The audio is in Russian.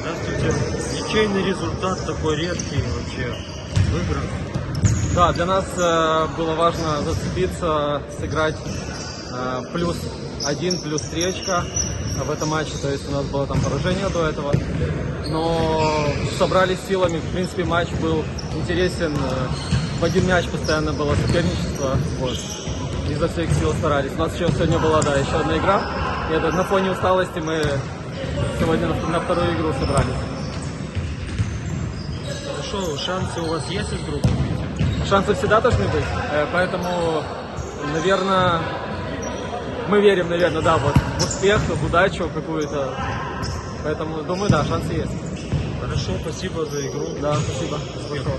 Здравствуйте. Ничейный результат такой редкий вообще. Выиграл. Да, для нас э, было важно зацепиться, сыграть э, плюс один, плюс три в этом матче. То есть у нас было там поражение до этого. Но собрались силами. В принципе, матч был интересен. В один мяч постоянно было соперничество. Вот. Изо всех сил старались. У нас еще сегодня была, да, еще одна игра это, на фоне усталости мы сегодня на, на вторую игру собрались. Хорошо, шансы у вас есть из группы? Шансы всегда должны быть, э, поэтому, наверное, мы верим, наверное, да, вот в успех, в удачу какую-то. Поэтому, думаю, да, шансы есть. Хорошо, спасибо за игру. Да, спасибо. Спасибо.